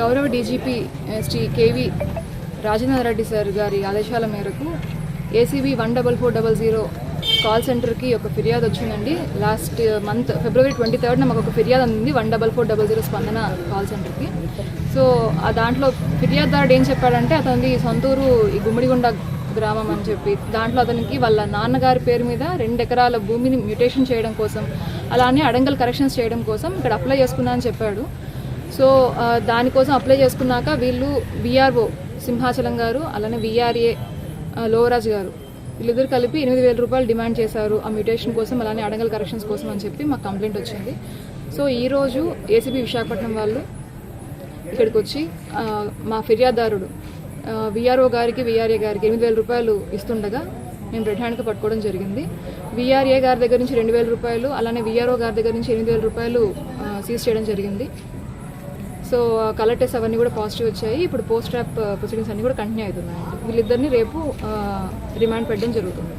గౌరవ DGP Shri KV Rajendra Reddy sir గారి ఆదేశాల మేరకు ACB one double four double zero call సెంటర్కి ఒక ఫిర్యాదు వచ్చిందండి. లాస్ట్ మంత్ ఫిబ్రవరి ట్వంటీ థర్డ్న మాకు ఒక ఫిర్యాదు అందింది one double four double zero Spandana call సెంటర్కి. సో ఆ దాంట్లో ఫిర్యాదుదారుడు ఏం చెప్పాడంటే అతనిది సొంతూరు ఈ గుమ్మడిగుండ గ్రామం అని చెప్పి దాంట్లో అతనికి వాళ్ళ నాన్నగారి పేరు మీద రెండు ఎకరాల భూమిని మ్యూటేషన్ చేయడం కోసం అలానే అడంగల్ కరెక్షన్స్ చేయడం కోసం ఇక్కడ అప్లై చేసుకున్నా అని చెప్పాడు. సో దానికోసం అప్లై చేసుకున్నాక వీళ్ళు విఆర్ఓ సింహాచలం గారు అలానే విఆర్ఏ లోవరాజ్ గారు వీళ్ళిద్దరు కలిపి ఎనిమిది వేల రూపాయలు డిమాండ్ చేశారు ఆ మ్యూటేషన్ కోసం అలానే అడంగల్ కరెక్షన్స్ కోసం అని చెప్పి మాకు కంప్లైంట్ వచ్చింది. సో ఈరోజు ఏసీబీ విశాఖపట్నం వాళ్ళు ఇక్కడికి వచ్చి మా ఫిర్యాదుదారుడు విఆర్ఓ గారికి విఆర్ఏ గారికి ఎనిమిది వేల రూపాయలు ఇస్తుండగా మేము రెడ్ హ్యాండ్గా పట్టుకోవడం జరిగింది. విఆర్ఏ గారి దగ్గర నుంచి రెండు వేల రూపాయలు అలానే విఆర్ఓ గారి దగ్గర నుంచి ఎనిమిది వేల రూపాయలు సీజ్ చేయడం జరిగింది. సో కలర్ టెస్ట్ అవన్నీ కూడా పాజిటివ్ వచ్చాయి. ఇప్పుడు పోస్ట్ ట్రాప్ ప్రొసీడింగ్స్ అన్నీ కూడా కంటిన్యూ అవుతున్నాయి వీళ్ళిద్దరిని రేపు రిమాండ్ పెట్టడం జరుగుతుంది.